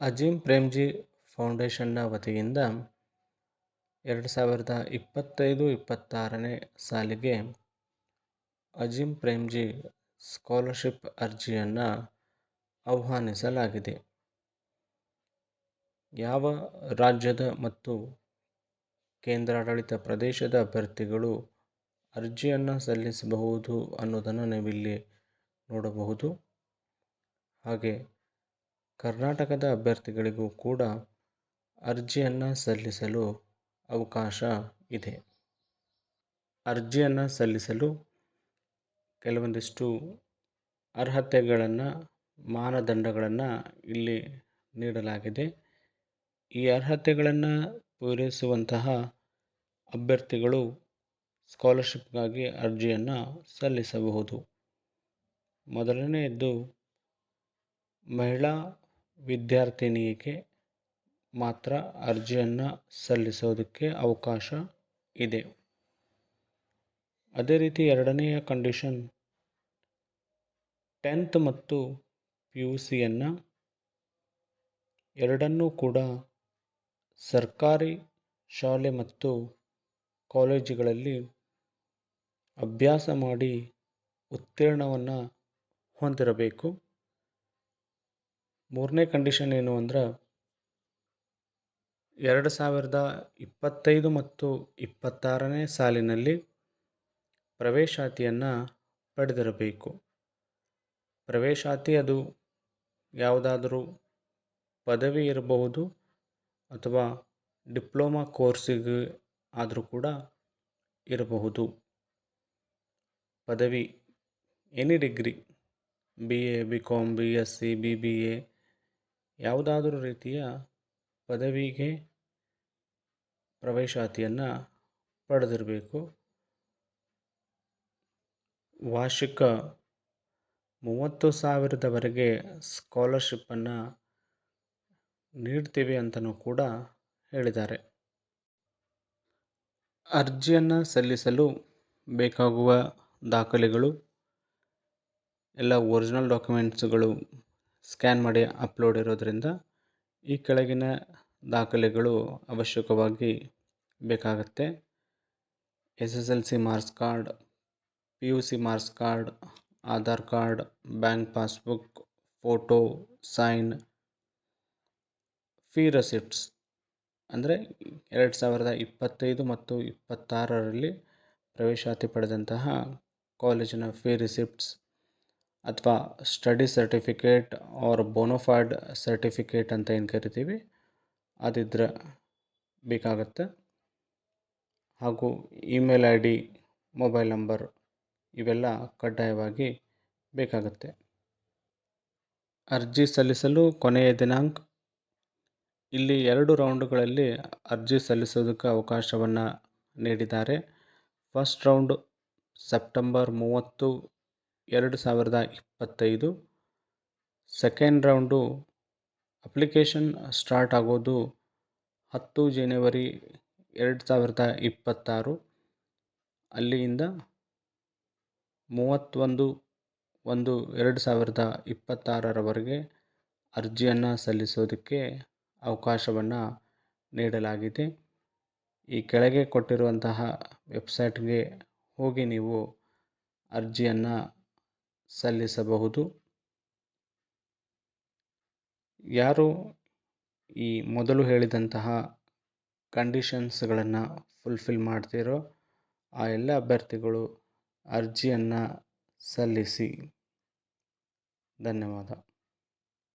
ಅಜೀಂ ಪ್ರೇಮ್ಜಿ ಫೌಂಡೇಶನ್ನ ವತಿಯಿಂದ ಎರಡು ಸಾವಿರದ ಇಪ್ಪತ್ತೈದು, ಇಪ್ಪತ್ತಾರನೇ ಸಾಲಿಗೆ ಅಜೀಂ ಪ್ರೇಮ್ಜಿ ಸ್ಕಾಲರ್ಶಿಪ್ ಅರ್ಜಿಯನ್ನು ಆಹ್ವಾನಿಸಲಾಗಿದೆ. ಯಾವ ರಾಜ್ಯದ ಮತ್ತು ಕೇಂದ್ರಾಡಳಿತ ಪ್ರದೇಶದ ಅಭ್ಯರ್ಥಿಗಳು ಅರ್ಜಿಯನ್ನು ಸಲ್ಲಿಸಬಹುದು ಅನ್ನೋದನ್ನು ನೀವಿಲ್ಲಿ ನೋಡಬಹುದು. ಹಾಗೆ ಕರ್ನಾಟಕದ ಅಭ್ಯರ್ಥಿಗಳಿಗೂ ಕೂಡ ಅರ್ಜಿಯನ್ನು ಸಲ್ಲಿಸಲು ಅವಕಾಶ ಇದೆ. ಅರ್ಜಿಯನ್ನು ಸಲ್ಲಿಸಲು ಕೆಲವೊಂದಿಷ್ಟು ಅರ್ಹತೆಗಳನ್ನು, ಮಾನದಂಡಗಳನ್ನು ಇಲ್ಲಿ ನೀಡಲಾಗಿದೆ. ಈ ಅರ್ಹತೆಗಳನ್ನು ಪೂರೈಸುವಂತಹ ಅಭ್ಯರ್ಥಿಗಳು ಸ್ಕಾಲರ್ಶಿಪ್ಗಾಗಿ ಅರ್ಜಿಯನ್ನು ಸಲ್ಲಿಸಬಹುದು. ಮೊದಲನೆಯದ್ದು ಮಹಿಳಾ ವಿದ್ಯಾರ್ಥಿನಿಯರಿಗೆ ಮಾತ್ರ ಅರ್ಜಿಯನ್ನು ಸಲ್ಲಿಸೋದಕ್ಕೆ ಅವಕಾಶ ಇದೆ. ಅದೇ ರೀತಿ ಎರಡನೆಯ ಕಂಡೀಷನ್ ಟೆಂತ್ ಮತ್ತು ಪಿ ಯು ಸಿಯನ್ನು ಎರಡನ್ನೂ ಕೂಡ ಸರ್ಕಾರಿ ಶಾಲೆ ಮತ್ತು ಕಾಲೇಜುಗಳಲ್ಲಿ ಅಭ್ಯಾಸ ಮಾಡಿ ಉತ್ತೀರ್ಣವನ್ನು ಹೊಂದಿರಬೇಕು. ಮೂರನೇ ಕಂಡೀಷನ್ ಏನು ಅಂದ್ರೆ ಎರಡು ಸಾವಿರದ ಇಪ್ಪತ್ತೈದು ಮತ್ತು ಇಪ್ಪತ್ತಾರನೇ ಸಾಲಿನಲ್ಲಿ ಪ್ರವೇಶಾತಿಯನ್ನು ಪಡೆದಿರಬೇಕು. ಪ್ರವೇಶಾತಿ ಅದು ಯಾವುದಾದರೂ ಪದವಿ ಇರಬಹುದು ಅಥವಾ ಡಿಪ್ಲೊಮಾ ಕೋರ್ಸಿಗೆ ಆದರೂ ಕೂಡ ಇರಬಹುದು. ಪದವಿ any degree B A B Com B S C B B A ಯಾವುದಾದರೂ ರೀತಿಯ ಪದವಿಗೆ ಪ್ರವೇಶಾತಿಯನ್ನು ಪಡೆದಿರಬೇಕು. ವಾರ್ಷಿಕ ಮೂವತ್ತು ಸಾವಿರದವರೆಗೆ ಸ್ಕಾಲರ್ಶಿಪ್ಪನ್ನು ನೀಡ್ತೀವಿ ಅಂತಲೂ ಕೂಡ ಹೇಳಿದ್ದಾರೆ. ಅರ್ಜಿಯನ್ನು ಸಲ್ಲಿಸಲು ಬೇಕಾಗುವ ದಾಖಲೆಗಳು, ಎಲ್ಲ ಒರಿಜಿನಲ್ ಡಾಕ್ಯುಮೆಂಟ್ಸ್ಗಳು ಸ್ಕ್ಯಾನ್ ಮಾಡಿ ಅಪ್ಲೋಡ್ ಇರೋದರಿಂದ ಈ ಕೆಳಗಿನ ದಾಖಲೆಗಳು ಅವಶ್ಯಕವಾಗಿ ಬೇಕಾಗುತ್ತೆ. S S L C marks card, P U C marks card, Aadhaar card, bank passbook, photo, sign, fee receipts. ಅಂದರೆ ಎರಡು ಸಾವಿರದ ಇಪ್ಪತ್ತೈದು ಮತ್ತು ಇಪ್ಪತ್ತಾರರಲ್ಲಿ ಪ್ರವೇಶಾತಿ ಪಡೆದಂತಹ ಕಾಲೇಜಿನ ಫೀ ರಿಸಿಪ್ಟ್ಸ್ ಅಥವಾ study certificate or bonafide certificate ಅಂತ ಏನು ಕರಿತೀವಿ, ಅದಿದ್ರೆ ಬೇಕಾಗತ್ತೆ. ಹಾಗೂ email I D mobile number ಇವೆಲ್ಲ ಕಡ್ಡಾಯವಾಗಿ ಬೇಕಾಗುತ್ತೆ. ಅರ್ಜಿ ಸಲ್ಲಿಸಲು ಕೊನೆಯ ದಿನಾಂಕ. ಇಲ್ಲಿ ಎರಡು ರೌಂಡ್ಗಳಲ್ಲಿ ಅರ್ಜಿ ಸಲ್ಲಿಸೋದಕ್ಕೆ ಅವಕಾಶವನ್ನು ನೀಡಿದ್ದಾರೆ. ಫಸ್ಟ್ ರೌಂಡ್ ಸೆಪ್ಟೆಂಬರ್ ಮೂವತ್ತು ಎರಡು ಸಾವಿರದ ಇಪ್ಪತ್ತೈದು ಸೆಕೆಂಡ್ ರೌಂಡು ಅಪ್ಲಿಕೇಶನ್ ಸ್ಟಾರ್ಟ್ ಆಗೋದು ಹತ್ತು ಜನವರಿ ಎರಡು ಸಾವಿರದ ಇಪ್ಪತ್ತಾರು. ಅಲ್ಲಿಯಿಂದ ಮೂವತ್ತೊಂದು ಒಂದು ಎರಡು ಸಾವಿರದ ಇಪ್ಪತ್ತಾರರವರೆಗೆ ಅರ್ಜಿಯನ್ನು ಸಲ್ಲಿಸೋದಕ್ಕೆ ಅವಕಾಶವನ್ನು ನೀಡಲಾಗಿದೆ. ಈ ಕೆಳಗೆ ಕೊಟ್ಟಿರುವಂತಹ ವೆಬ್ಸೈಟ್ಗೆ ಹೋಗಿ ನೀವು ಅರ್ಜಿಯನ್ನು ಸಲ್ಲಿಸಬಹುದು. ಯಾರು ಈ ಮೊದಲು ಹೇಳಿದಂತಹ ಕಂಡೀಷನ್ಸ್ಗಳನ್ನು ಫುಲ್ಫಿಲ್ ಮಾಡ್ತೀರೋ ಆ ಎಲ್ಲ ಅಭ್ಯರ್ಥಿಗಳು ಅರ್ಜಿಯನ್ನು ಸಲ್ಲಿಸಿ. ಧನ್ಯವಾದ.